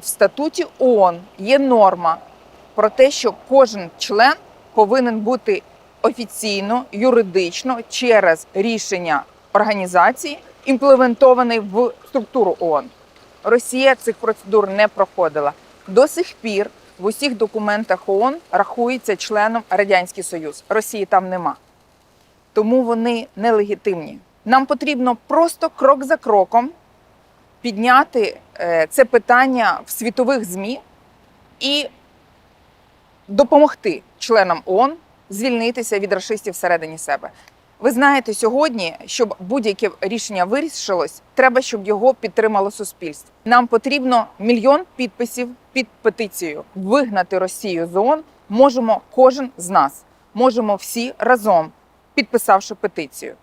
в статуті ООН є норма про те, що кожен член повинен бути офіційно, юридично через рішення організації імплементований в структуру ООН. Росія цих процедур не проходила. До сих пір в усіх документах ООН рахується членом Радянський Союз. Росії там нема. Тому вони нелегітимні. Нам потрібно просто крок за кроком підняти це питання в світових ЗМІ і допомогти членам ООН звільнитися від расистів всередині себе. Ви знаєте, сьогодні, щоб будь-яке рішення вирішилось, треба, щоб його підтримало суспільство. Нам потрібно мільйон підписів під петицією. Вигнати Росію з ООН можемо кожен з нас. Можемо всі разом, підписавши петицію.